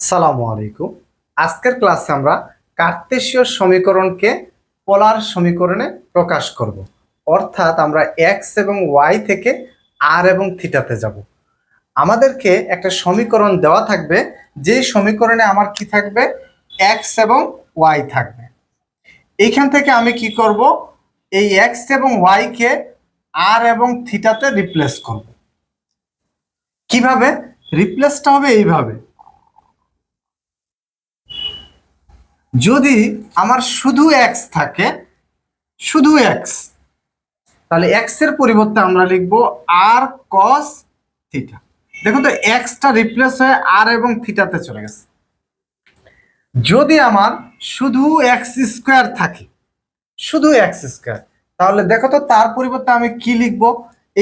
সালামু আলাইকুম। আজকের ক্লাসে আমরা কার্তেশীয় সমীকরণকে পোলার সমীকরণে প্রকাশ করব। অর্থাৎ আমরা এক্স এবং ওয়াই থেকে আর এবং থিটাতে যাব। আমাদেরকে একটা সমীকরণ দেওয়া থাকবে, যে সমীকরণে আমার কি থাকবে? এক্স এবং ওয়াই থাকবে। এইখান থেকে আমি কি করব? এই এক্স এবং ওয়াইকে আর এবং থিটাতে রিপ্লেস করব। কীভাবে? রিপ্লেসটা হবে এইভাবে। যদি আমার শুধু এক্স থাকে, শুধু এক্স তাহলে এক্সের পরিবর্তে আমরা লিখব আর কস থিটা দেখুন তো এক্সটা রিপ্লেস হয়ে আর এবং থিটাতে চলে গেছে। যদি আমার শুধু এক্স স্কোয়ার থাকে, শুধু এক্স স্কোয়ার তাহলে দেখো তো, তার পরিবর্তে আমি কি লিখব?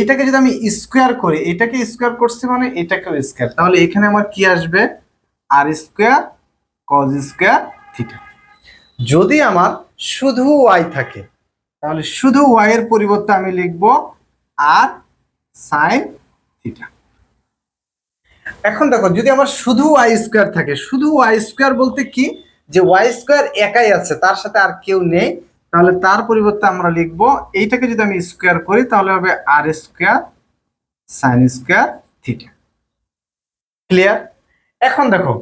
এটাকে যদি আমি স্কোয়ার করি, এটাকে স্কোয়ার করছি মানে এটাকেও স্কোয়ার তাহলে এখানে আমার কি আসবে? R square cos square theta যদি আমার শুধু ওয়াই থাকে, তাহলে শুধু ওয়াই এর পরিবর্তে আমি লিখব আর সাইন থিটা এখন দেখো, যদি আমার শুধু ওয়াই স্কোয়ার থাকে, শুধু ওয়াই স্কোয়ার বলতে কি? যে ওয়াই স্কোয়ার একাই আছে, তার সাথে আর কেউ নেই, তাহলে তার পরিবর্তে আমরা লিখব, এইটাকে যদি আমি স্কোয়ার করি, তাহলে হবে R square sine square theta clear এখন দেখো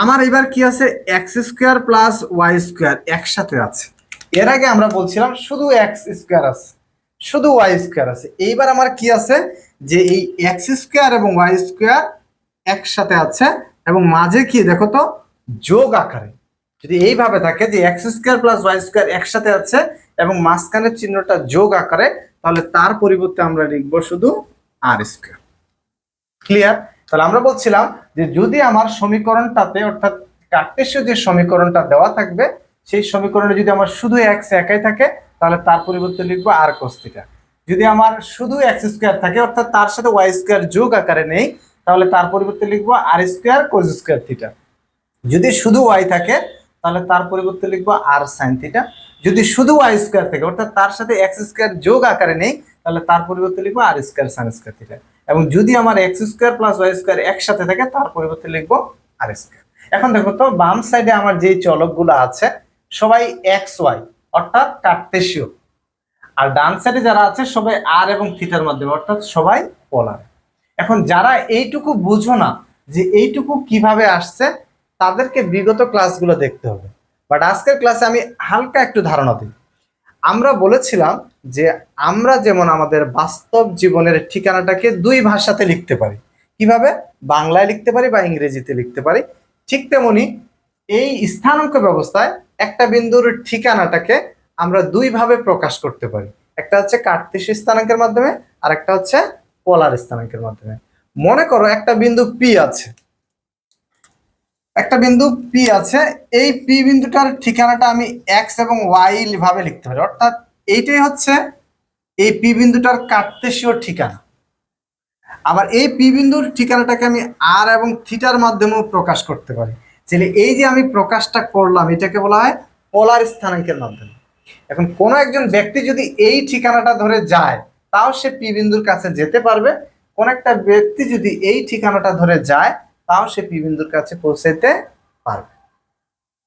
আমার এবার কি আছে? X square plus Y square একসাথে আছে। এর আগে আমরা বলছিলাম শুধু এক্স স্কোয়ার আছে, শুধু ওয়াই স্কোয়ার আছে। এইবার আমার কি আছে? যে এই এক্স স্কোয়ার এবং ওয়াই স্কোয়ার একসাথে আছে এবং মাঝে কি দেখো তো, যোগ আকারে। যদি এইভাবে থাকে যে X square plus Y square একসাথে আছে এবং মাঝখানের চিহ্নটা যোগ আকারে, তাহলে তার পরিবর্তে আমরা লিখব শুধু আর স্কোয়ার ক্লিয়ার তাহলে আমরা বলছিলাম যে যদি আমার সমীকরণটাতে, অর্থাৎ কার্টেশীয় যে সমীকরণটা দেওয়া থাকবে, সেই সমীকরণে যদি আমার শুধু এক্স একাই থাকে, তাহলে তার পরিবর্তে লিখব আর কোস্তিটা যদি আমার শুধু এক্স স্কোয়ার থাকে, অর্থাৎ তার সাথে ওয়াই স্কোয়ার যোগ আকারে নেই, তাহলে তার পরিবর্তে লিখব R square cos square theta যদি শুধু ওয়াই থাকে, তাহলে তার পরিবর্তে লিখব আর সাইন থিটা যদি শুধু ওয়াই স্কোয়ার থাকে, অর্থাৎ তার সাথে এক্স স্কোয়ার যোগ আকারে নেই, তাহলে তার পরিবর্তে লিখব R square sine square theta এবং যদি আমার X square plus Y square একসাথে থাকে, তার পরিবর্তে লিখব আর স্কোয়ার এখন দেখো তো, বাম সাইডে আমার যেই চলকগুলো আছে, সবাই এক্স ওয়াই অর্থাৎ কার্তেশীয় আর ডান সাইডে যারা আছে, সবাই আর এবং থিটার মাধ্যমে, অর্থাৎ সবাই পোলার এখন যারা এইটুকু বুঝো না যে এইটুকু কীভাবে আসছে, তাদেরকে বিগত ক্লাসগুলো দেখতে হবে। বাট আজকের ক্লাসে আমি হালকা একটু ধারণা দিই। আমরা বলেছিলাম যে আমরা যেমন আমাদের বাস্তব জীবনের ঠিকানাটাকে দুই ভাষাতে লিখতে পারি। কীভাবে? বাংলায় লিখতে পারি বা ইংরেজিতে লিখতে পারি। ঠিক তেমনি এই স্থানাঙ্ক ব্যবস্থায় একটা বিন্দুর ঠিকানাটাকে আমরা দুই ভাবে প্রকাশ করতে পারি। একটা হচ্ছে কার্তেশীয় স্থানাঙ্কের মাধ্যমে আর একটা হচ্ছে পোলার স্থানাঙ্কের মাধ্যমে। মনে করো একটা বিন্দু পি আছে। একটা বিন্দু পি আছে, এই পি বিন্দুটার ঠিকানাটা আমি এক্স এবং ওয়াই ভাবে লিখতে পারি। অর্থাৎ এইটাই হচ্ছে এই পি বিন্দুটার কার্তেশীয় ঠিকানা। আবার এই পি বিন্দুর ঠিকানাটাকে আমি আর এবং থিটার মাধ্যমেও প্রকাশ করতে পারি। তাহলে এই যে আমি প্রকাশটা করলাম, এটাকে বলা হয় পোলার স্থানাঙ্কের মাধ্যমে। এখন কোনো একজন ব্যক্তি যদি এই ঠিকানাটা ধরে যায়, তাও সে পি বিন্দুর কাছে যেতে পারবে। কোন একটা ব্যক্তি যদি এই ঠিকানাটা ধরে যায় তাও সে পি বিন্দুর কাছে পৌঁছাইতে পারবে।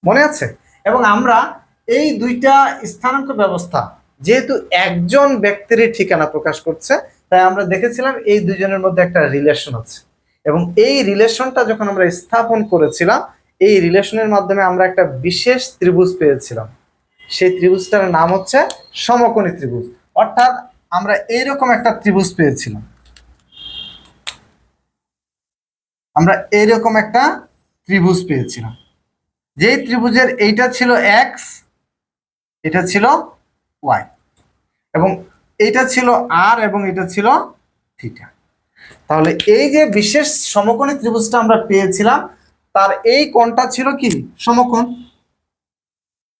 মনে আছে? এবং আমরা এই দুইটা স্থানাঙ্ক ব্যবস্থা, যেহেতু একজন ব্যক্তির ঠিকানা প্রকাশ করছে, তাই আমরা দেখেছিলাম এই দুজনের মধ্যে একটা রিলেশন আছে। এবং এই রিলেশনটা যখন আমরা স্থাপন করেছিলাম, এই রিলেশনের মাধ্যমে আমরা একটা বিশেষ ত্রিভুজ পেয়েছিলাম। সেই ত্রিভুজটার নাম হচ্ছে সমকোণী ত্রিভুজ। অর্থাৎ আমরা এইরকম একটা ত্রিভুজ পেয়েছিলাম। আমরা এইরকম একটা ত্রিভুজ পেয়েছিলাম। যেই ত্রিভুজের এইটা ছিল এক্স এটা ছিল ওয়াই এবং এটা ছিল আর এবং এটা ছিল থিটা তাহলে এই যে বিশেষ সমকোণী ত্রিভুজটা আমরা পেয়েছিলাম, তার এই কোণটা ছিল কি? সমকোণ।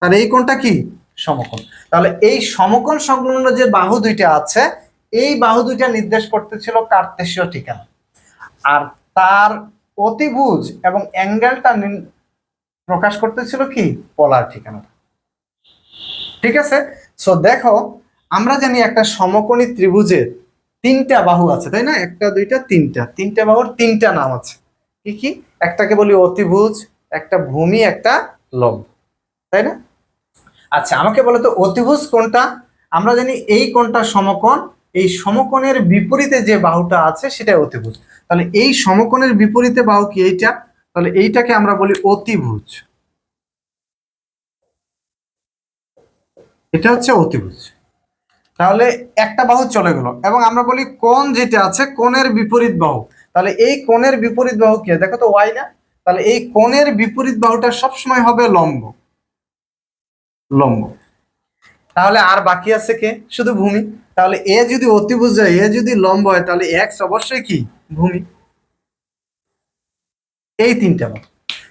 তার এই কোণটা কি? সমকোণ। তাহলে এই সমকোণ সংলগ্ন যে বাহু দুইটা আছে, এই বাহু দুইটা নির্দেশ করতেছিল কার্তেশীয় ঠিকানা। আর তার অতিভুজ এবং অ্যাঙ্গেলটা প্রকাশ করতেছিল কি? পোলার ঠিকানা। ঠিক আছে? সো দেখো, আমরা জানি একটা সমকোণী ত্রিভুজের তিনটা বাহু আছে, তাই না? একটা, দুইটা, তিনটা। তিনটা বাহুর তিনটা নাম আছে। কি কি? একটাকে বলি অতিভুজ, একটা ভূমি, একটা লম্ব। তাই না? আচ্ছা আমাকে বলো তো, অতিভুজ কোনটা? আমরা জানি এই কোনটা সমকোণ, এই সমকোণের বিপরীতে যে বাহুটা আছে সেটা অতিভুজ। তাহলে এই সমকোণের বিপরীতে বাহু কি এইটা? তাহলে এইটাকে আমরা বলি অতিভুজ। এটা হচ্ছে অতিভুজ। তাহলে একটা বাহু চলে গেল, এবং আমরা বলি কোন যেটা আছে কোণের বিপরীত বাহু। তাহলে এই কোণের বিপরীত বাহু কি? দেখো তো ওয়াই না? তাহলে এই কোণের বিপরীত বাহুটা সবসময় হবে লম্ব। লম্ব। তাহলে আর বাকি আছে কে? শুধু ভূমি। তাহলে এ যদি অতিভুজ হয়, এ যদি লম্ব হয়, তাহলে এক্স অবশ্যই কি? ভূমি এই তিনটা বাহু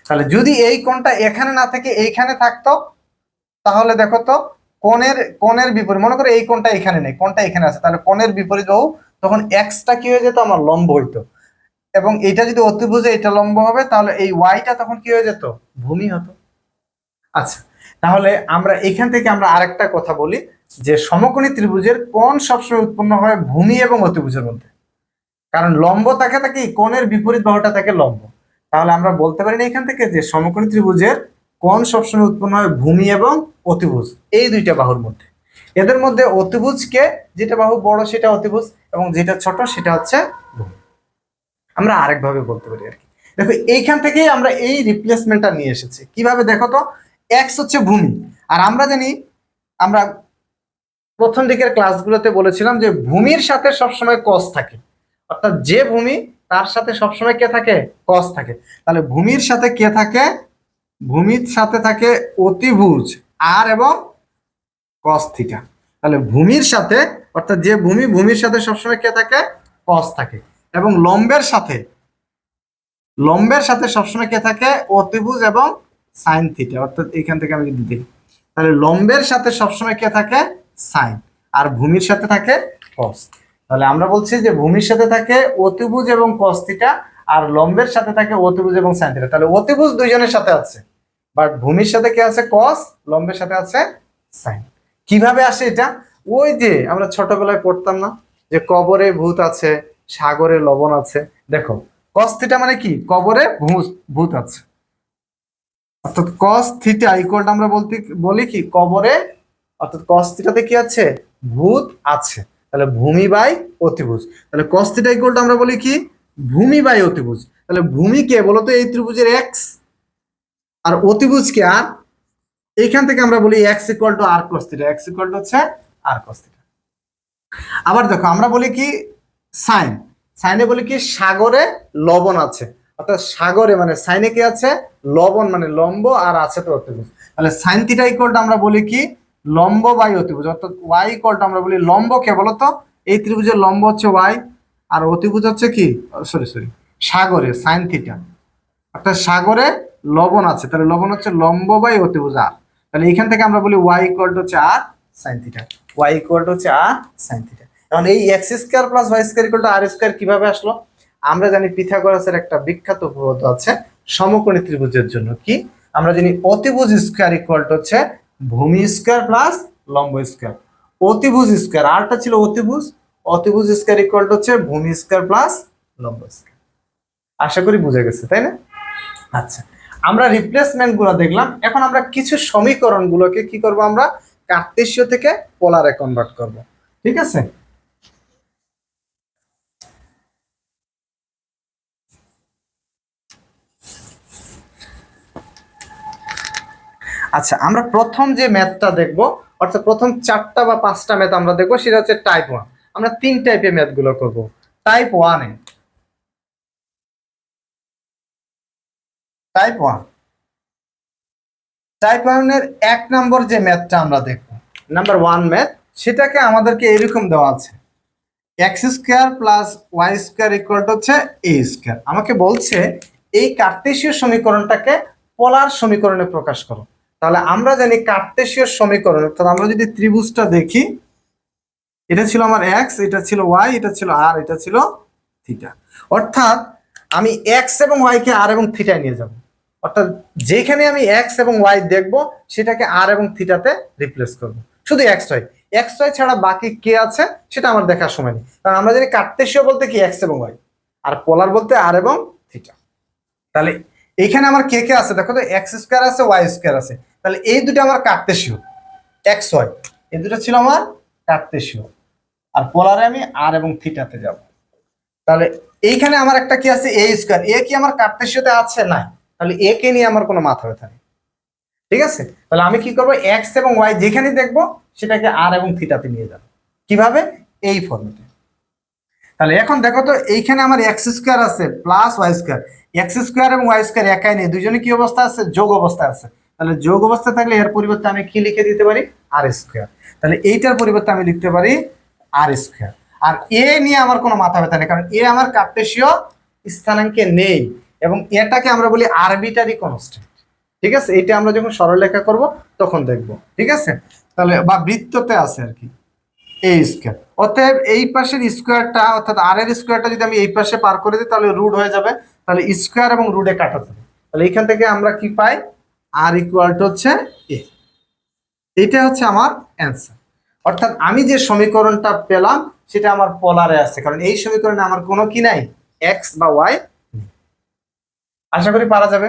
তাহলে যদি এই কোণটা এখানে না থেকে, এইখানে থাকতো, তাহলে দেখো তো কোণের কোণের বিপরীত, মনে করো এই কোণটা এখানে নেই, কোণটা এখানে আছে, তাহলে কোণের বিপরীত বাহু, তখন এক্সটা কি হয়ে যেত? আমার লম্ব হইতো। এবং এটা যদি অতিভুজে এটা লম্ব হবে, তাহলে এই ওয়াইটা তখন কি হয়ে যেত? ভূমি হতো। আচ্ছা তাহলে আমরা এখান থেকে আমরা আরেকটা কথা বলি, যে সমকোণী ত্রিভুজের কোণ সবসময় উৎপন্ন হয় ভূমি এবং অতিভুজের মধ্যে। কারণ লম্ব থাকে থাকে কোণের বিপরীত বাহুটা থাকে লম্ব। তাহলে আমরা বলতে পারি না এখান থেকে যে সমকোণী ত্রিভুজের কোণ সবসময় উৎপন্ন হয় ভূমি এবং অতিভুজ, এই দুইটা বাহুর মধ্যে। এদের মধ্যে অতিভুজকে যেটা বাহু বড় সেটা অতিভুজ এবং যেটা ছোট সেটা হচ্ছে ভূমি। আমরা আরেকভাবে বলতে পারি আর কি। দেখো, এইখান থেকেই আমরা এই রিপ্লেসমেন্টটা নিয়ে এসেছি। কীভাবে দেখো তো? এক্স হচ্ছে ভূমি। আর আমরা জানি, আমরা প্রথম দিকের ক্লাসগুলোতে বলেছিলাম যে ভূমির সাথে সবসময় কস থাকে। অর্থাৎ যে ভূমি তার সাথে সবসময় কে থাকে? কস থাকে। তাহলে ভূমির সাথে কে থাকে? ভূমির সাথে থাকে অতিভুজ, আর এবং কস থিটা তাহলে ভূমির সাথে, অর্থাৎ যে ভূমি, ভূমির সাথে সবসময় কে থাকে? কস থাকে। এবং লম্বের সাথে লম্বের সাথে সবসময় কে থাকে? অতিভুজ এবং সাইন থিটা অর্থাৎ এখান থেকে আমি যদি দেখি, তাহলে লম্বের সাথে সবসময় কে থাকে? সাইন আর ভূমির সাথে থাকে কস তাহলে আমরা বলছি যে ভূমির সাথে থাকে অতিভুজ এবং কস থিটা আর লম্বের সাথে থাকে অতিভুজ এবং সাইন তাহলে অতিভুজ দুইজনের সাথে আছে বাট ভূমির সাথে কে আছে? কস লম্বের সাথে আছে সাইন কীভাবে আসে এটা? ওই যে আমরা ছোটবেলায় পড়তাম না, যে কবরে ভূত আছে, সাগরে লবণ আছে। দেখো কস থিটা মানে কি? কবরে ভূত আছে। অর্থাৎ কস থিটা ইকুয়ালটা আমরা বলতে, বলি কি? কবরে, অর্থাৎ কস থিটাতে কি আছে? ভূত আছে। তাহলে ভূমি বাই অতিভুজ। তাহলে কস থিটা ইকুয়ালটা আমরা বলি কি? ভূমি বাই অতিভুজ। তাহলে ভূমি কে বলতো এই ত্রিভুজের এক্স আর অতিভুজ কে আর? এইখান থেকে আমরা বলি X equal to R cos X equal to হচ্ছে আর কস আবার দেখো, আমরা বলি কি? সাইন সাইনে বলি কি? সাগরে লবণ আছে। অর্থাৎ সাগরে মানে সাইনে কি আছে? লবণ মানে লম্ব আর আছে তো অতিভুজ। তাহলে সাইন থিটা ইকুয়ালটা আমরা বলি কি? লম্ব বাই অতিভুজ, অর্থাৎ ওয়াই ইকুয়ালটা আমরা বলি লম্ব কে বলতো এই ত্রিভুজের লম্ব হচ্ছে ওয়াই আর অতিভুজ হচ্ছে কি? সরি সরি সাগরে সাইন থিটা অর্থাৎ সাগরে লবণ আছে, তাহলে লবণ হচ্ছে লম্ব বাই অতিভুজ আর তাহলে এখান থেকে আমরা বলি ওয়াই ইকুয়াল টু হচ্ছে R sine theta Y equal to হচ্ছে আর সাইন থিটা এখন এই X square plus Y square equal to R square কীভাবে আসলো? আমরা জানি পিথাগোরাসের একটা বিখ্যাত উপপাদ্য আছে সমকোণী ত্রিভুজের জন্য। কি? আমরা জানি অতিভুজ স্কোয়ার ইকুয়াল হচ্ছে ভূমি স্কোয়ার প্লাস লম্ব স্কোয়ার। অতিভুজ স্কোয়ার, আরটা ছিল অতিভুজ অতিভুজ স্কোয়ার ইকুয়াল হচ্ছে ভূমি স্কোয়ার প্লাস লম্ব স্কোয়ার। আশা করি বুঝে গেছে, তাই না? আচ্ছা আমরা রিপ্লেসমেন্টগুলো দেখলাম। এখন আমরা কিছু সমীকরণ গুলোকে কি করব আমরা? কার্তেশীয় থেকে পোলারে কনভার্ট করব। ঠিক আছে? আচ্ছা আমরা প্রথম যে ম্যাথটা দেখব, অর্থাৎ প্রথম চারটা বা পাঁচটা ম্যাথ আমরা দেখব, সেটা হচ্ছে টাইপ ওয়ান আমরা তিন টাইপের ম্যাথগুলো করব। টাইপ ওয়ানে টাইপ ওয়ান টাইপ ওয়ানের এক নম্বর যে ম্যাথটা আমরা দেখব নাম্বার ওয়ান ম্যাথ, সেটাকে আমাদেরকে এরকম দেওয়া আছে। X square plus Y square equal হচ্ছে এ স্কোয়ার আমাকে বলছে, এই কার্তেশীয় সমীকরণটাকে পোলার সমীকরণে প্রকাশ করো। তাহলে আমরা জানি কার্তেশীয় সমীকরণ, অর্থাৎ আমরা যদি ত্রিভুজটা দেখি, এটা ছিল আমার এক্স এটা ছিল ওয়াই এটা ছিল আর এটা ছিল থিটা অর্থাৎ আমি এক্স এবং ওয়াই কে আর এবং থিটায় নিয়ে যাব। অর্থাৎ যেখানে আমি এক্স এবং ওয়াই দেখব, সেটাকে আর এবং থিটাতে রিপ্লেস করব। শুধু এক্স ওয়াই এক্স ওয়াই ছাড়া বাকি কে আছে, সেটা আমার দেখার সময় নেই। কারণ আমরা জানি কার্তেশীয় বলতে কি এক্স এবং ওয়াই আর পোলার বলতে আর এবং থিটা তাহলে এইখানে আমার কে কে আছে? দেখো তো এক্স স্কোয়ার আছে ওয়াই স্কোয়ার আছে। তাহলে এই দুটো আমার কাটতেশীয় এক্স ওয়াই এই দুটো ছিল আমার কাটতেশীয় আর পোলারে আমি আর এবং থিটাতে যাব। তাহলে এইখানে আমার একটা কি আছে? এ স্কোয়ার। এ কি আমার কার্তেশীয়তে আছে? না। তাহলে এ কে নিয়ে আমার কোনো মাথা ব্যথা নেই। ঠিক আছে? তাহলে আমি কি করব? এক্স এবং ওয়াই যেখানে দেখব, সেটাকে আর এবং থিটাতে নিয়ে যাব। কীভাবে? এই ফর্মেটে তাহলে এখন দেখো তো, এইখানে আমার এক্স স্কোয়ার আছে, plus Y square. X square এবং ওয়াই স্কোয়ার একাই নেই। দুজনে কি অবস্থা আছে? যোগ অবস্থা আছে। তাহলে যোগ অবস্থা থাকলে এর পরিবর্তে আমি কি লিখে দিতে পারি? আর স্কোয়ার তাহলে এইটার পরিবর্তে আমি লিখতে পারি আর স্কোয়ার আর এ নিয়ে আমার কোনো মাথা ব্যথা নেই, কারণ এ আমার কার্টেশীয় স্থানাঙ্কে নেই এবং এটাকে আমরা বলি আরবিটারি কনস্ট্যান্ট ঠিক আছে? এটা আমরা যখন সরলরেখা করব, তখন দেখব। ঠিক আছে? তাহলে, বা বৃত্ততে আছে আর কি। এই স্কোয়ার অতএব এই পাশের স্কোয়ারটা অর্থাৎ আর এর স্কোয়ারটা যদি আমি এই পাশে পার করে দিই, তাহলে রুট হয়ে যাবে। তাহলে স্কোয়ার এবং রুটে কাটা যাবে। তাহলে এখান থেকে আমরা কি পাই? আর ইকুয়াল টু হচ্ছে এ এইটা হচ্ছে আমার অ্যান্সার অর্থাৎ আমি যে সমীকরণটা পেলাম, সেটা আমার পলারে আছে। কারণ এই সমীকরণে আমার কোনো কি নাই? এক্স বা ওয়াই আশা করি পারা যাবে।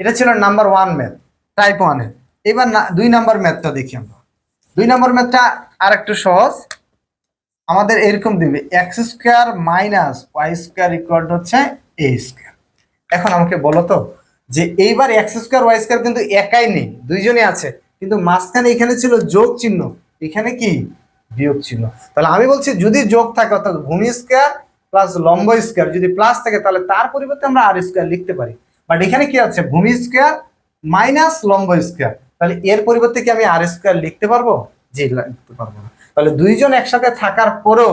এটা ছিল নাম্বার ওয়ান ম্যাথ টাইপ ওয়ানের এবার দুই নাম্বার ম্যাথটা দেখি আমরা। দুই নম্বর ম্যাথটা আর একটু সহজ। আমাদের এরকম দিবে X square minus Y square equal হচ্ছে এ স্কোয়ার এখন আমাকে বলো তো যে এইবার এক্স স্কোয়ার ওয়াই স্কোয়ার কিন্তু একাই নেই দুইজনে আছে। কিন্তু মাঝখানে এখানে ছিল যোগ চিহ্ন, এখানে কি? বিয়োগ চিহ্ন। তাহলে আমি বলছি যদি যোগ থাকে, অর্থাৎ ভূমি স্কোয়ার প্লাস লম্ব স্কোয়ার যদি প্লাস থাকে, তাহলে তার পরিবর্তে আমরা আর স্কোয়ার লিখতে পারি। বাট এখানে কি আছে? ভূমি স্কোয়ার মাইনাস লম্ব স্কোয়ার তাহলে এর পরিবর্তে কি আমি আর স্কোয়ার লিখতে পারব? জি লিখতে পারব না। তাহলে দুইজন একসাথে থাকার পরেও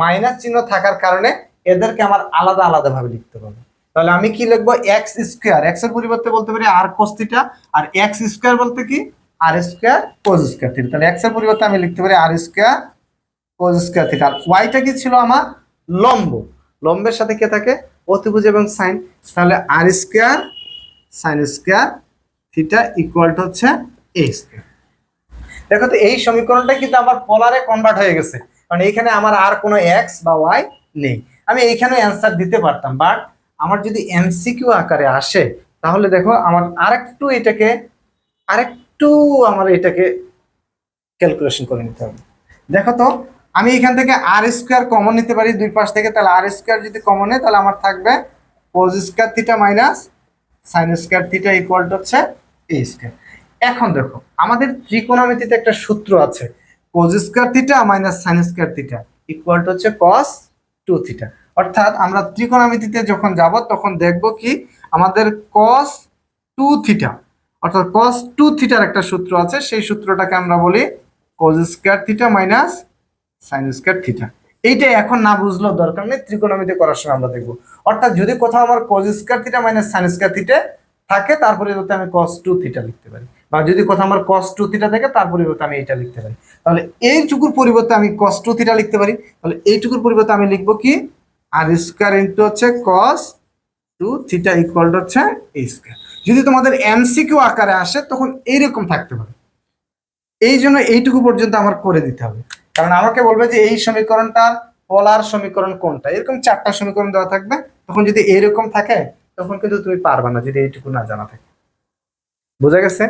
মাইনাস চিহ্ন থাকার কারণে এদেরকে আমার আলাদা আলাদা ভাবে লিখতে পারব। তাহলে আমি কি লিখব? এক্স স্কোয়ার এক্সের পরিবর্তে বলতে পারি আর কোস্তিটা আর এক্স স্কোয়ার বলতে কি? R square cos square theta তাহলে এক্সের পরিবর্তে আমি লিখতে পারি R square cos square theta আর ওয়াইটা কি ছিল আমার? লম্ব। লম্বের সাথে কে থাকে? অতিভুজ এবং সাইন। তাহলে R square sine square theta equal to হচ্ছে এ স্কোয়ার দেখো তো, এই সমীকরণটা কিন্তু আমার পলারে কনভার্ট হয়ে গেছে। কারণ এইখানে আমার আর কোনো এক্স বা ওয়াই নেই। আমি এইখানে অ্যান্সার দিতে পারতাম বাট আমার যদি এমসিকিউ আকারে আসে, তাহলে দেখো আমার আরেকটু এটাকে, আরেকটু আমার এটাকে ক্যালকুলেশন করে নিতে হবে। দেখো তো, আমি এখান থেকে আর স্কোয়ার কমন নিতে পারি, দুই পাশ থেকে, তাহলে আর স্কোয়ার যদি কমন নেয় তাহলে আমার থাকবে cos square theta minus sine square theta equal হচ্ছে এ স্কোয়ার এখন দেখো, আমাদের ত্রিকোণমিতিতে একটা সূত্র আছে cos square theta minus sine square theta equal হচ্ছে কস টু থিটা অর্থাৎ আমরা ত্রিকোণমিতিতে যখন যাব, তখন দেখব কি আমাদের কস টু থিটা অর্থাৎ কস টু থিটার একটা সূত্র আছে। সেই সূত্রটাকে আমরা বলি cos square theta minus sine square theta এইটা এখন না বুঝলেও দরকার নেই, ত্রিকোণমিতি করার সময় আমরা দেখব। অর্থাৎ যদি কোথাও আমার cos square theta minus sine square theta থাকে, তার পরিবর্তে আমি কস টু থিটা লিখতে পারি। বা যদি কোথাও আমার কস টু থিটা থাকে, তার পরিবর্তে আমি এইটা লিখতে পারি। তাহলে এইটুকুর পরিবর্তে আমি কস টু থিটা লিখতে পারি। তাহলে এইটুকুর পরিবর্তে আমি লিখব কি? আর স্কোয়ার ইন্টু হচ্ছে কস টু থিটা ইকুয়াল হচ্ছে এই স্কোয়ার যদি তোমাদের এমসিকিউ আকারে আসে, তখন এইরকম থাকতে পারে। এই জন্য এইটুকু পর্যন্ত আমার করে দিতে হবে। কারণ আমাকে বলবে যে এই সমীকরণটার পোলার সমীকরণ কোনটা? এরকম চারটা সমীকরণ দেওয়া থাকবে। তখন যদি এরকম থাকে, তখন কিন্তু তুমি পারবে না, যদি এইটুকু না জানা থাকে। বোঝা গেছে?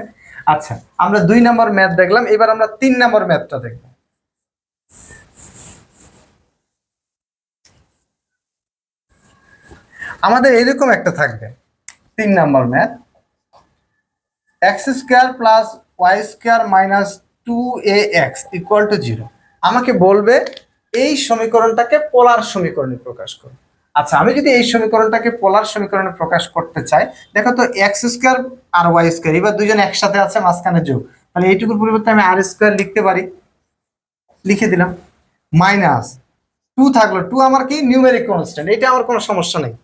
আচ্ছা আমরা দুই নম্বর ম্যাথ দেখলাম। এবার আমরা তিন নম্বর ম্যাথটা দেখব। আমাদের এরকম একটা থাকবে। তিন নম্বর math. X square plus Y square minus two A X equal to zero আমাকে বলবে, এই সমীকরণটাকে পোলার সমীকরণে প্রকাশ করো। আচ্ছা আমি যদি এই সমীকরণটাকে পোলার সমীকরণে প্রকাশ করতে চাই, দেখো তো এক্স স্কোয়ার আর ওয়াই স্কোয়ার, এবার দুজন একসাথে আছে, মাঝখানে যোগ। তাহলে এইটুকুর পরিবর্তে আমি আর স্কোয়ার লিখতে পারি। লিখে দিলাম। মাইনাস টু থাকল, টু আমার কি? নিউমেরিক কনস্ট্যান্ট এটা আমার কোনো সমস্যা নেই।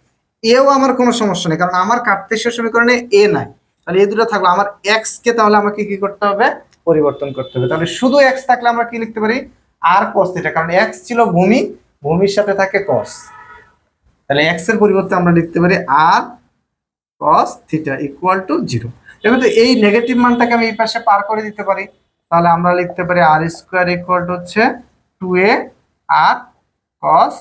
এও আমার কোনো সমস্যা নেই, কারণ আমার কার্তেশীয় সমীকরণে এ নাই। তাহলে এ দুটো থাকল, আমার এক্স কে তাহলে আমাকে কি করতে হবে? পরিবর্তন করতে হবে। তাহলে শুধু এক্স থাকলে আমরা কি লিখতে পারি? আর কস থিটা কারণ এক্স ছিল ভূমি, ভূমির সাথে থাকে কস তাহলে এক্সের পরিবর্তে আমরা লিখতে পারি R cos theta equal to zero দেখো তো, এই নেগেটিভ মানটাকে আমি এই পাশে পার করে দিতে পারি। তাহলে আমরা লিখতে পারি আর স্কোয়ার ইকুয়াল টু হচ্ছে two A R cos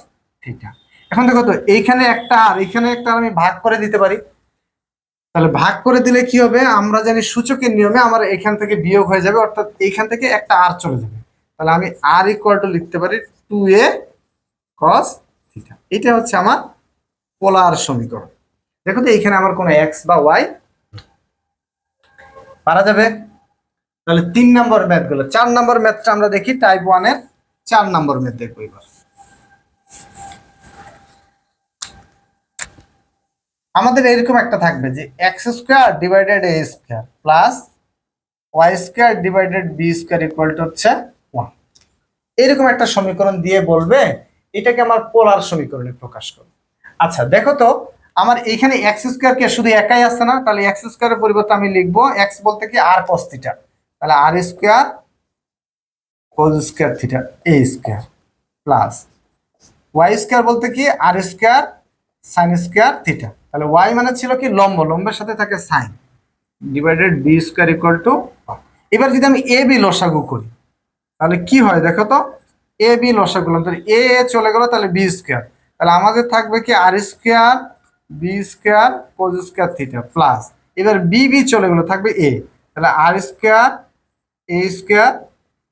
theta এখন দেখো তো, এইখানে একটা আর এখানে একটা আমি ভাগ করে দিতে পারি। তাহলে ভাগ করে দিলে কি হবে? আমরা জানি সূচকের নিয়মে আমার এখান থেকে বিয়োগ হয়ে যাবে, অর্থাৎ এইখান থেকে একটা আর চলে যাবে। তাহলে আমি আর ইকুয়াল টু লিখতে পারি টু এ কস থিটা এটা হচ্ছে আমার পোলার সমীকরণ। দেখো তো, এইখানে আমার কোনো এক্স বা ওয়াই পারা যাবে। তাহলে তিন নম্বর ম্যাথগুলো, চার নম্বর ম্যাথটা আমরা দেখি টাইপ ওয়ানের চার নম্বর ম্যাথ দেখব এবার। আমাদের এরকম একটা থাকবে যে X square divided A square plus Y square divided B square equal to হচ্ছে ওয়ান এরকম একটা সমীকরণ দিয়ে বলবে, এটাকে আমার পোলার সমীকরণে প্রকাশ করো আচ্ছা দেখো তো, আমার এখানে এক্স স্কোয়ার কে শুধু একাই আছে না, তাহলে এক্স স্কোয়ারের পরিবর্তে আমি লিখব এক্স বলতে কি আর কস থিটা তাহলে R square cos square theta A square plus Y square বলতে কি R square sine square theta তাহলে ওয়াই মানে ছিল কি লম্ব, লম্বের সাথে থাকে sine divided B square equal to এবার যদি আমি এ বি লসাগু করি, তাহলে কি হয় দেখো তো? এ বি লসাগু তাহলে এ এ চলে গেল তাহলে বি স্কোয়ার তাহলে আমাদের থাকবে কি R square B square cos square theta plus এবার বি বি চলে গেল, থাকবে এ তাহলে R square A square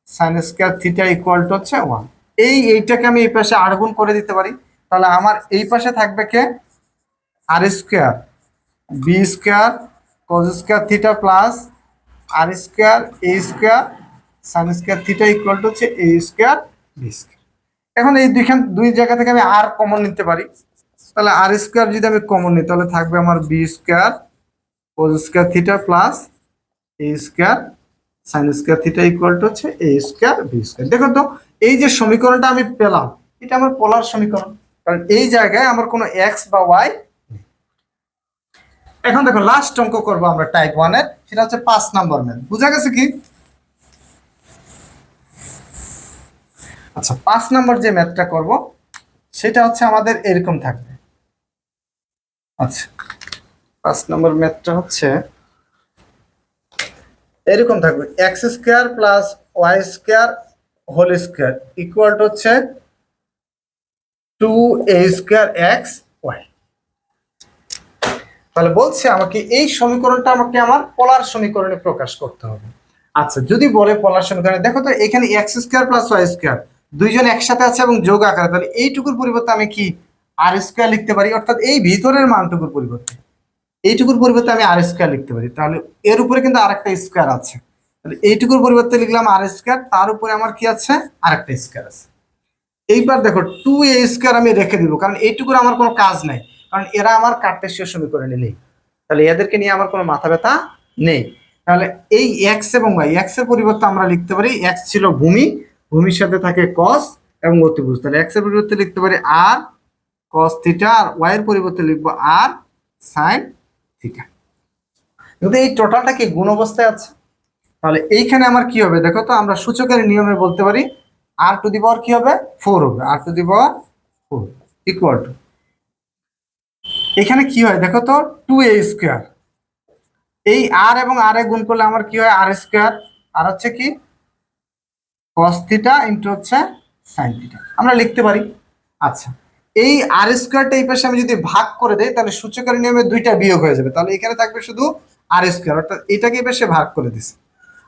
sine square theta equal to হচ্ছে ওয়ান এই এইটাকে আমি এই পাশে আর গুণ করে দিতে পারি। তাহলে আমার এই পাশে থাকবে কে? R square B square cos square theta plus R square A square sine square theta equal to হচ্ছে এ স্কোয়ার বি স্কোয়ার এখন এই দুইখান, দুই জায়গা থেকে আমি আর কমন নিতে পারি। তাহলে আর স্কোয়ার যদি আমি কমন নিই, তাহলে থাকবে আমার B square cos square theta plus A square sine square theta equal to হচ্ছে এ স্কোয়ার বি স্কোয়ার দেখো তো, এই যে সমীকরণটা আমি পেলাম, এটা আমার পোলার সমীকরণ। কারণ এই জায়গায় আমার কোনো এক্স বা ওয়াই এখন দেখো লাস্ট অঙ্ক করব আমরা টাইপ ওয়ানের সেটা হচ্ছে পাঁচ নাম্বার ম্যাথ বুঝা গেছে কি? আচ্ছা পাঁচ নাম্বার যে ম্যাথটা করব, সেটা হচ্ছে আমাদের এরকম থাকবে। আচ্ছা পাঁচ নম্বর ম্যাথটা হচ্ছে এরকম থাকবে X square plus Y square whole square equal হচ্ছে two A square X Y তাহলে বলছে আমাকে এই সমীকরণটা আমাকে আমার পোলার সমীকরণে প্রকাশ করতে হবে। আচ্ছা যদি বলে পোলার সমীকরণে, দেখো তো এখানে X square plus Y square দুইজন একসাথে আছে এবং যোগ আকারে, তাহলে এইটুকুর পরিবর্তে আমি কি আর স্কোয়ার লিখতে পারি? অর্থাৎ এই ভিতরের মানটুকুর পরিবর্তে। এইটুকুর পরিবর্তে আমি আর স্কোয়ার লিখতে পারি। তাহলে এর উপরে কিন্তু আরেকটা স্কোয়ার আছে। তাহলে এইটুকুর পরিবর্তে লিখলাম আর স্কোয়ার তার উপরে আমার কি আছে? আরেকটা স্কোয়ার আছে। এইবার দেখো টু এ স্কোয়ার আমি রেখে দিব, কারণ এইটুকুর আমার কোনো কাজ নাই। কারণ এরা আমার কার্টেশীয় সমীকরণে নেই। তাহলে এদেরকে নিয়ে আমার কোনো মাথা ব্যথা নেই। তাহলে এই এক্স এবং ওয়াই এক্সের পরিবর্তে আমরা লিখতে পারি এক্স ছিল ভূমি, ভূমির সাথে থাকে কস এবং অতিভুজ। তাহলে এক্সের পরিবর্তে লিখতে পারি আর কস থিটা আর ওয়াই এর পরিবর্তে লিখব আর সাইন থিটা কিন্তু এই টোটালটা কি গুণ অবস্থায় আছে? তাহলে এইখানে আমার কি হবে? দেখো তো, আমরা সূচকের নিয়মে বলতে পারি আর টু দি পাওয়ার কি হবে? ফোর হবে। R to the power four equal to এখানে কি হয়? দেখো তো টু এ স্কোয়ার এই আর এবং আর এ গুণ করলে আমার কি হয়? আর স্কোয়ার আর হচ্ছে কি? কস থিটা ইন্টু হচ্ছে সাইন থিটা আমরা লিখতে পারি। আচ্ছা এই আর স্কোয়ারটা এই পাশে আমি যদি ভাগ করে দেই, তাহলে সূচকের নিয়মে দুইটা বিয়োগ হয়ে যাবে। তাহলে এখানে থাকবে শুধু আর স্কোয়ার অর্থাৎ এটাকে এই পাশে ভাগ করে দিছে।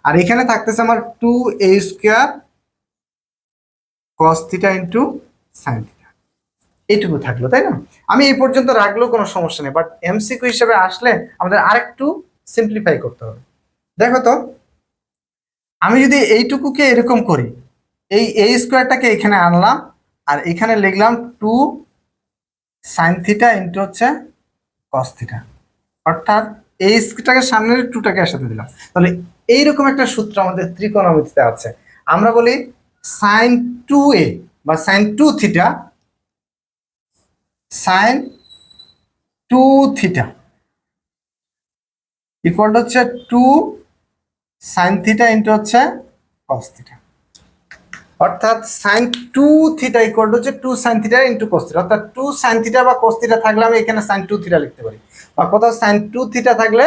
আর এখানে থাকতেছে আমার two A square cos theta into sine এইটুকু থাকল, তাই না? আমি এই পর্যন্ত রাখলেও কোনো সমস্যা নেই বাট এমসিকিউ হিসেবে আসলে আমাদের আরেকটু সিম্পলিফাই করতে হবে। দেখো তো, আমি যদি এইটুকুকে এরকম করি, এই এই স্কোয়ারটাকে এখানে আনলাম, আর এখানে লিখলাম টু সাইন থিটা ইন্টু হচ্ছে কস থিটা অর্থাৎ এই স্কটাকে সামনের টুটাকে একসাথে দিলাম। তাহলে এইরকম একটা সূত্র আমাদের ত্রিকোণমিতিতে আছে। আমরা বলি সাইন টু এ বা sine two theta sine two theta equal হচ্ছে টু সাইন থিটা ইন্টু হচ্ছে কস থিটা অর্থাৎ সাইন টু থিটা ইকুয়াল হচ্ছে two sine theta into cos অর্থাৎ টু সাইন থিটা বা কস থাকলে আমি এখানে সাইন টু থিটা লিখতে পারি। বা কোথাও সাইন টু থিটা থাকলে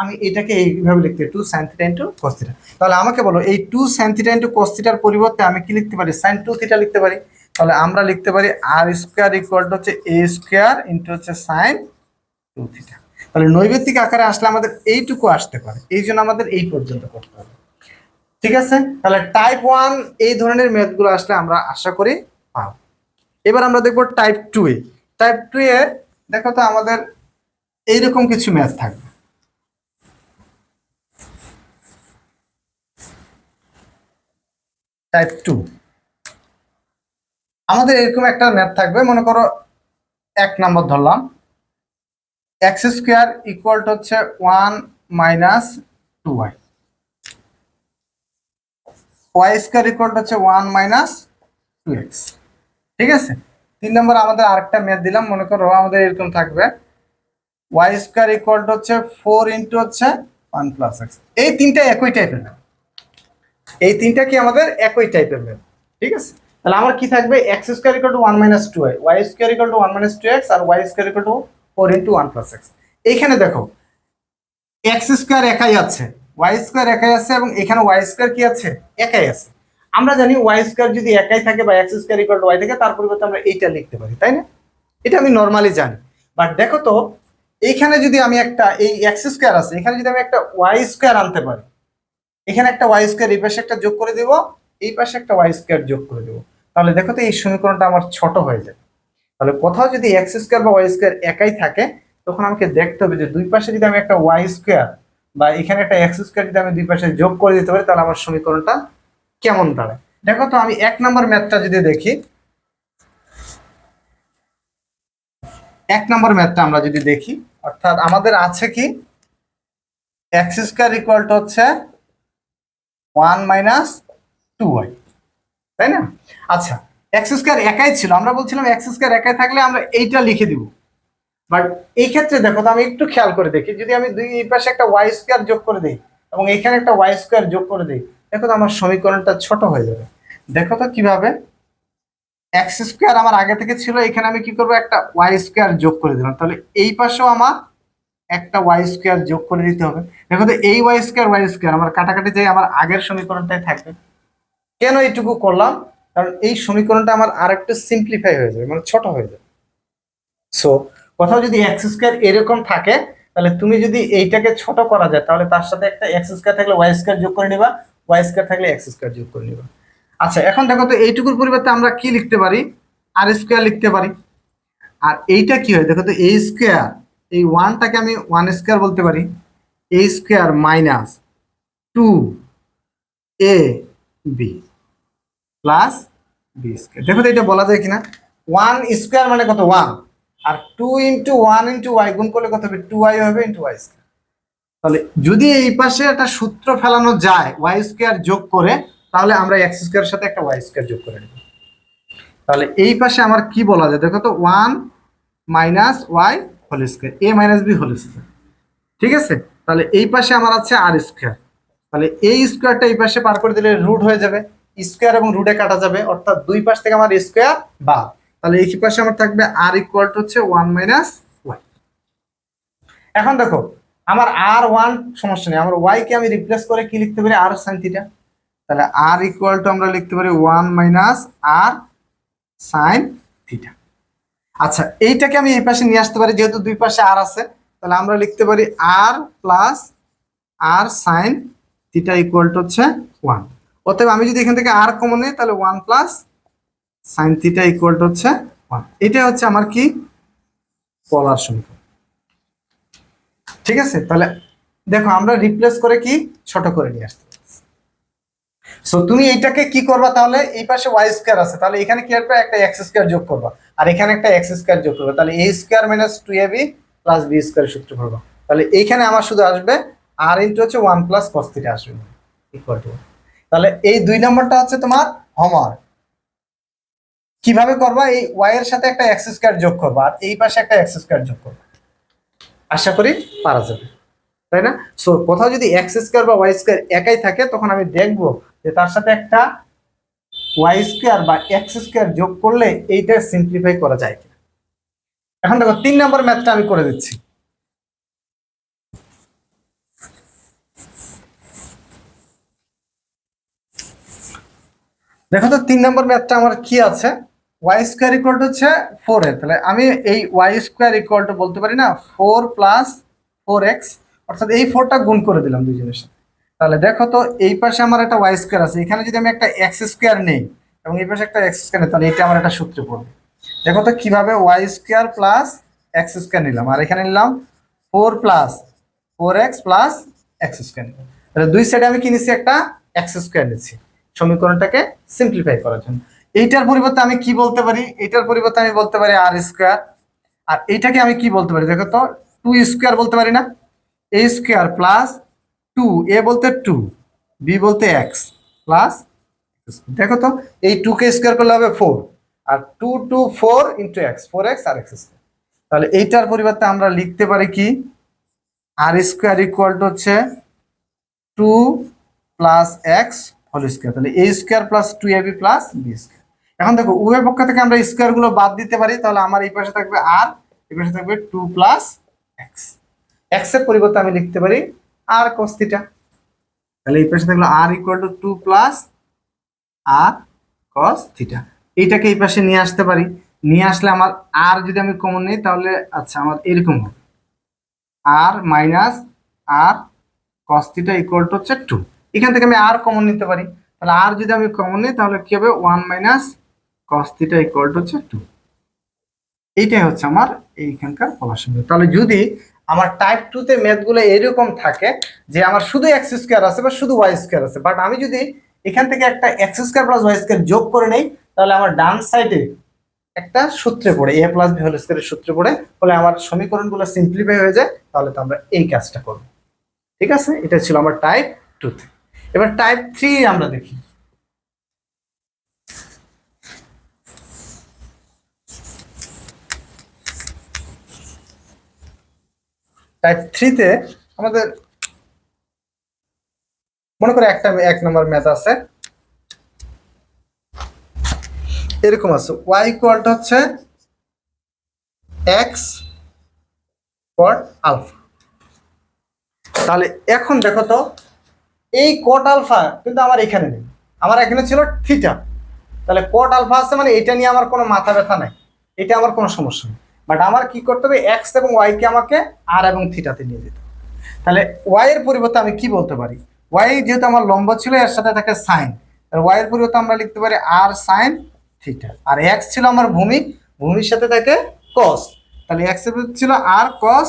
আমি এটাকে এইভাবে লিখতে two sine theta into cos তাহলে আমাকে বলো, এই two sine theta into cos পরিবর্তে আমি কি লিখতে পারি? সাইন টু থিটা লিখতে পারি। তাহলে আমরা লিখতে পারি আর স্কোয়ার ইকুয়াল টু হচ্ছে এ স্কোয়ার ইন্টু হচ্ছে সাইন টু থিটা তাহলে নৈবেত্তিক আকারে আসলে আমাদের এইটুকু আসতে পারে। এই জন্য আমাদের এই পর্যন্ত করতে হবে। ঠিক আছে? তাহলে টাইপ ওয়ান এই ধরনের ম্যাথগুলো আসলে আমরা আশা করি পাব। এবার আমরা দেখব type two A. Type two A দেখো তো আমাদের এইরকম কিছু ম্যাথ থাকবে। টাইপ টু আমাদের এরকম একটা ম্যাথ থাকবে, মনে করো এক নম্বর ধরলাম। এক্স স্কোয়ার ইকুয়াল টু হচ্ছে one minus two y y square equal to হচ্ছে ওয়ান মাইনাস টু এক্স ঠিক আছে? তিন নম্বর আমাদের আরেকটা ম্যাথ দিলাম, মনে করো আমাদের এরকম থাকবে। ওয়াই স্কোয়ার ইকুয়াল টু হচ্ছে ফোর ইন্টু হচ্ছে ওয়ান প্লাস এক্স এই তিনটা একই টাইপের ম্যাথ এই তিনটা কি আমাদের একই টাইপের ম্যাথ ঠিক আছে? তাহলে আমার কি থাকবে? X square equal to one minus two y y square equal to one minus two x R y square equal to four into one plus x এইখানে দেখো এক্স স্কোয়ার একাই আছে ওয়াই স্কোয়ার একাই আছে এবং এখানে ওয়াই স্কোয়ার কি আছে? একাই আছে। আমরা জানি ওয়াই স্কোয়ার যদি একাই থাকে বা x square equal to y থাকে, তার পরিবর্তে আমরা এইটা লিখতে পারি, তাই না? এটা আমি নর্মালি জানি। বাট দেখো তো, এইখানে যদি আমি একটা, এই এক্স স্কোয়ার আছে, এখানে যদি আমি একটা ওয়াই স্কোয়ার আনতে পারি, এখানে একটা ওয়াই স্কোয়ার এই পাশে একটা যোগ করে দিব, এই পাশে একটা ওয়াই স্কোয়ার যোগ করে দেবো। তাহলে দেখো তো এই সমীকরণটা আমার ছোট হয়ে যায়। তাহলে কোথাও যদি এক্স স্কোয়ার বা ওয়াই স্কোয়ার একাই থাকে, তখন আমাকে দেখতে হবে যে দুই পাশে যদি আমি একটা ওয়াই স্কোয়ার বা এখানে একটা এক্স স্কোয়ার যদি আমি দুই পাশে যোগ করে দিতে পারি, তাহলে আমার সমীকরণটা কেমন দাঁড়ায়? দেখো তো আমি এক নম্বর ম্যাথটা যদি দেখি, এক নম্বর ম্যাথটা আমরা যদি দেখি, অর্থাৎ আমাদের আছে কি এক্স স্কোয়ার ইকুয়াল হচ্ছে ওয়ান মাইনাস টু ওয়াই তাই না? আচ্ছা এক্স স্কোয়ার একাই ছিল। আমরা বলছিলাম এক্স স্কোয়ার একাই থাকলে আমরা এইটা লিখে দিব। বাট এই ক্ষেত্রে দেখো তো আমি একটু খেয়াল করে দেখি। যদি আমি দুই, এই পাশে একটা ওয়াই স্কোয়ার যোগ করে দিই এবং এখানে একটা ওয়াই স্কোয়ার যোগ করে দিই, দেখো তো আমার সমীকরণটা ছোট হয়ে যাবে। দেখো তো কীভাবে? এক্স স্কোয়ার আমার আগে থেকে ছিল, এখানে আমি কি করব? একটা ওয়াই স্কোয়ার যোগ করে দিলাম। তাহলে এই পাশেও আমার একটা ওয়াই স্কোয়ার যোগ করে দিতে হবে। দেখো তো এই ওয়াই স্কোয়ার ওয়াই স্কোয়ার আমার কাটাকাটি যাই আমার আগের সমীকরণটাই থাকবে। কেন এইটুকু করলাম? কারণ এই সমীকরণটা আমার আর একটু সিম্পলিফাই হয়ে যাবে মানে ছোট হয়ে যাবে। সো কোথাও যদি এক্স স্কোয়ার এরকম থাকে, তাহলে তুমি যদি এইটাকে ছোট করা যায়, তাহলে তার সাথে একটা এক্স স্কোয়ার থাকলে ওয়াই স্কোয়ার যোগ করে নিবা ওয়াই স্কোয়ার থাকলে এক্স স্কোয়ার যোগ করে নিবা। আচ্ছা এখন দেখো তো এইটুকুর পরিবর্তে আমরা কি লিখতে পারি? আর স্কোয়ার লিখতে পারি। আর এইটা কি হয়? দেখো তো এই স্কোয়ার এই ওয়ানটাকে আমি ওয়ান স্কোয়ার বলতে পারি। A square minus two A B plus B square দেখো তো এটা বলা যায় কিনা? ওয়ান স্কোয়ার মানে কত? ওয়ান আর two into one into y গুণ করলে কত হবে? টু ওয়াই হবে ইন্টু ওয়াই স্কোয়ার তাহলে যদি এই পাশে একটা সূত্র ফেলানো যায় ওয়াই স্কোয়ার যোগ করে, তাহলে আমরা এক্স স্কোয়ারের সাথে একটা ওয়াই স্কোয়ার যোগ করে নেব। তাহলে এই পাশে আমার কি বলা যায়? দেখো তো one minus y whole square A minus B whole square ঠিক আছে? তাহলে এই পাশে আমার আছে আর স্কোয়ার তাহলে এই স্কোয়ারটা এই পাশে পার করে দিলে রুট হয়ে যাবে। স্কোয়ার এবং রুটে কাটা যাবে, অর্থাৎ দুই পাশ থেকে আমার স্কোয়ার বা তাহলে এই পাশে আমার থাকবে আর ইকুয়াল টু হচ্ছে ওয়ান মাইনাস ওয়াই এখন দেখো, আমার আর ওয়ান সমস্যা নেই, আমার ওয়াই কে আমি রিপ্লেস করে কি লিখতে পারি? আর সাইন থিটা তাহলে আর ইকুয়াল টু আমরা লিখতে পারি one minus r sine theta আচ্ছা এইটাকে আমি এই পাশে নিয়ে আসতে পারি, যেহেতু দুই পাশে আর আছে, তাহলে আমরা লিখতে পারি r plus r sine theta equal to হচ্ছে ওয়ান অতএব আমি যদি এখান থেকে আর কমন নেই, তাহলে one plus sine theta equal to হচ্ছে ওয়ান এটা হচ্ছে আমার কি? পলার সমীকরণ। ঠিক আছে? তাহলে দেখো, আমরা রিপ্লেস করে কি? ছোট করে নিয়ে আসতে সো তুমি এইটাকে কি করবা তাহলে? এই পাশে ওয়াই স্কোয়ার আছে। তাহলে এখানে কি আসবে? একটা এক্স স্কোয়ার যোগ করবা। আর এখানে একটা এক্স স্কোয়ার যোগ করবা। তাহলে A square minus two A B plus B square সূত্র করব তাহলে এইখানে আমার শুধু আসবে আর ইন্টু হচ্ছে ওয়ান প্লাস কস থিটা আসবে। ইকুয়াল টু তাহলে এই দুই নম্বরটা হচ্ছে তোমার হোমওয়ার্ক কীভাবে করবা? এই ওয়াই এর সাথে একটা এক্স স্কোয়ার যোগ করবা আর এই পাশে একটা এক্স স্কোয়ার যোগ করবা। আশা করি পারা যাবে। তাই না? সো কোথাও যদি এক্স স্কোয়ার বা ওয়াই স্কোয়ার একাই থাকে, তখন আমি দেখব যে তার সাথে একটা ওয়াই স্কোয়ার বা এক্স স্কোয়ার যোগ করলে এইটা সিম্পলিফাই করা যায় কিনা। এখন দেখো, তিন নম্বর ম্যাথটা আমি করে দিচ্ছি। দেখো তো, তিন নম্বর ম্যাথটা আমার কি আছে? ওয়াই স্কোয়ার ইকুয়াল টু হচ্ছে ফোর এ। তাহলে আমি এই ওয়াই স্কোয়ার ইকুয়াল টু বলতে পারি না ফোর প্লাস ফোর এক্স অর্থাৎ এই ফোরটা গুণ করে দিলাম দুজনের সাথে। তাহলে দেখো তো, এই পাশে আমার একটা ওয়াই স্কোয়ার আছে, এখানে যদি আমি একটা এক্স স্কোয়ার নেই, এবং এই পাশে একটা এক্স স্কোয়ার নেই, তাহলে এটা আমার একটা সূত্রে পড়বে। দেখো তো, কীভাবে y square plus x square নিলাম? আর এখানে নিলাম four plus four x plus x square নিলাম তাহলে দুই সাইডে আমি কি নিচ্ছি একটা এক্স স্কোয়ার নিচ্ছি সমীকরণটাকে সিম্পলিফাই করার জন্য। এইটার পরিবর্তে আমি কি বলতে পারি? এইটার পরিবর্তে আমি বলতে পারি আর স্কোয়ার আর এইটাকে আমি কি বলতে পারি? দেখো তো টু স্কোয়ার বলতে পারি না? A square plus two A বলতে টু বি বলতে এক্স প্লাস দেখো তো, এই টু কে স্কোয়ার করলে হবে ফোর আর two two four into x four x আর এক্স স্কোয়ার তাহলে এইটার পরিবর্তে আমরা লিখতে পারি কি? আর স্কোয়ার ইকুয়াল টু হচ্ছে two plus x whole square তাহলে A square plus two A B plus B square এখন দেখো, উভয় পক্ষ থেকে আমরা স্কোয়ারগুলো বাদ দিতে পারি, তাহলে আমার এই পাশে থাকবে আর এই পাশে থাকবে টু প্লাস এক্স এক্সের পরিবর্তে আমি লিখতে পারি আর থিটা তাহলে এই পাশে থাকল r equal to two plus r cos theta এইটাকে এই পাশে নিয়ে আসতে পারি। নিয়ে আসলে আমার আর যদি আমি কমন নিই, তাহলে আচ্ছা আমার এরকম হবে। R minus r cos theta equal to হচ্ছে টু এখান থেকে আমি আর কমন নিতে পারি। তাহলে আর যদি আমি কমন নিই, তাহলে কি হবে? One minus theta equal to হচ্ছে টু এইটাই হচ্ছে আমার এইখানকার পড়াশোনা তাহলে যদি আমার টাইপ টু তে ম্যাথগুলো এরকম থাকে যে আমার শুধু এক্স স্কোয়ার আছে বা শুধু ওয়াই স্কোয়ার আছে বাট আমি যদি এখান থেকে একটা x square plus y square যোগ করে নেই, তাহলে আমার ডান সাইডে একটা সূত্রে পড়ে এ প্লাস বি হোল স্কোয়ারের সূত্রে পড়ে, ফলে আমার সমীকরণগুলো সিম্পলিফাই হয়ে যায়, তাহলে তো আমরা এই কাজটা করব। ঠিক আছে? এটা ছিল আমার টাইপ টুতে এবার টাইপ থ্রি আমরা দেখি। টাইপ থ্রিতে আমাদের মনে করে একটা এক নম্বর ম্যাথ আছে। এরকম আছে। ওয়াই ইকুয়ালটা হচ্ছে এক্স কট আলফা তাহলে এখন দেখো তো এই কট আলফা কিন্তু আমার এখানে নেই। আমার এখানে ছিল থিটা তাহলে কট আলফা আছে মানে এটা নিয়ে আমার কোনো মাথা ব্যথা নাই। এটা আমার কোনো সমস্যা নেই। বাট আমার কি করতে হবে? এক্স এবং ওয়াইকে আমাকে আর এবং থিটাতে নিয়ে যেতে। তাহলে ওয়াই এর পরিবর্তে আমি কি বলতে পারি? ওয়াই যেহেতু আমার লম্ব ছিল, এর সাথে থাকে সাইন ওয়াই এর পরিবর্তে আমরা লিখতে পারি আর সাইন থিটা আর এক্স ছিল আমার ভূমি। ভূমির সাথে থাকে কস তাহলে এক্সের ছিল আর কস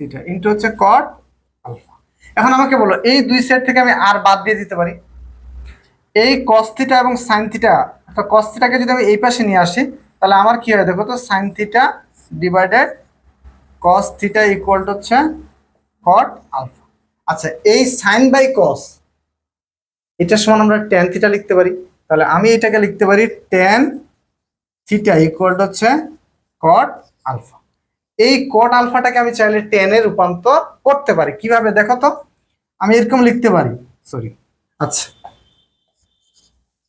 থিটা ইন্টু হচ্ছে কট এখন আমাকে বলো, এই দুই সাইড থেকে আমি আর বাদ দিয়ে দিতে পারি? এই কস থিটা এবং সাইন থিটা অর্থাৎ কস যদি আমি এই পাশে নিয়ে আসি, তাহলে আমার কি হয়? দেখো তো sine theta divided cos theta equal to হচ্ছে কট আলফা আচ্ছা এই সাইন বাই কস এটার সমান আমরা ট্যান থিটা লিখতে পারি। তাহলে আমি এটাকে লিখতে পারি ট্যান থিটা ইকুয়াল টু হচ্ছে কট আলফা এই কট আলফাটাকে আমি চাইলে টেনে রূপান্তর করতে পারি। কীভাবে? দেখো তো। আমি এরকম লিখতে পারি সরি আচ্ছা।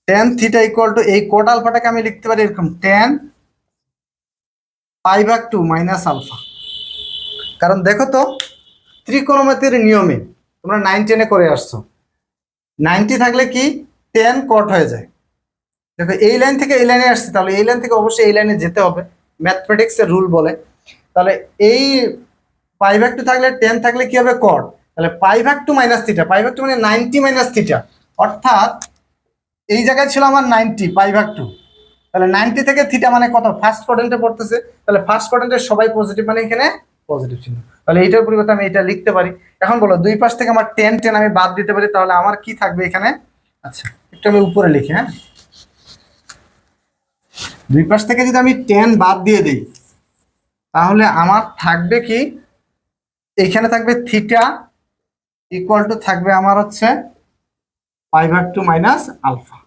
টেন থিটা ইকুয়াল টু এই কোট আলফাটাকে আমি লিখতে পারি এরকম টেন পাই ভাগ টু মাইনাস আলফা কারণ দেখো তো, ত্রিকোণমিতির নিয়মে তোমরা নাইন টেনে করে আসছো। নাইনটি থাকলে কি? টেন কট হয়ে যায়। দেখো, এই লাইন থেকে এই লাইনে আসছে, তাহলে এই লাইন থেকে অবশ্যই এই লাইনে যেতে হবে। ম্যাথমেটিক্সের রুল বলে। তাহলে এই পাই ভাগ টু থাকলে টেন থাকলে কি হবে? কট তাহলে পাই ভাগ টু মাইনাস থিটা, পাই ভাগ টু মানে নাইনটি মাইনাস থিটা। অর্থাৎ এই জায়গায় ছিল আমার নাইনটি, পাই ভাগ টু। তাহলে নাইনটি থেকে থিটা মানে কত? ফার্স্ট কোয়াড্রেন্টে পড়তেছে। তাহলে ফার্স্ট কোয়াড্রেন্টে সবাই পজিটিভ মানে এখানে পজিটিভ ছিল তাহলে এইটার পরিবর্তে আমি এটা লিখতে পারি। এখন বলো, দুই পাশ থেকে আমার টেন টেন আমি বাদ দিতে পারি, তাহলে আমার কি থাকবে এখানে? আচ্ছা একটু আমি উপরে লিখি হ্যাঁ। দুই পাশ থেকে যদি আমি টেন বাদ দিয়ে দিই, তাহলে আমার থাকবে কি? এখানে থাকবে থিটা ইকুয়াল টু থাকবে আমার হচ্ছে পাই টু মাইনাস আলফা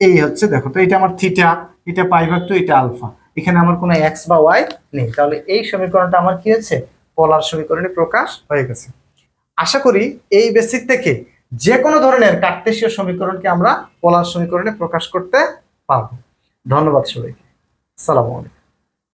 এই হচ্ছে দেখো, তো এটা আমার থিটা এটা পাই ভাগ টু এটা আলফা এখানে আমার কোনো এক্স বা ওয়াই নেই। তাহলে এই সমীকরণটা আমার কি হচ্ছে পোলার সমীকরণে প্রকাশ হয়ে গেছে। আশা করি এই বেসিক থেকে যে কোনো ধরনের কার্তেশীয় সমীকরণকে আমরা পোলার সমীকরণে প্রকাশ করতে পারব। ধন্যবাদ সবাইকে। সালাম আলাইকুম।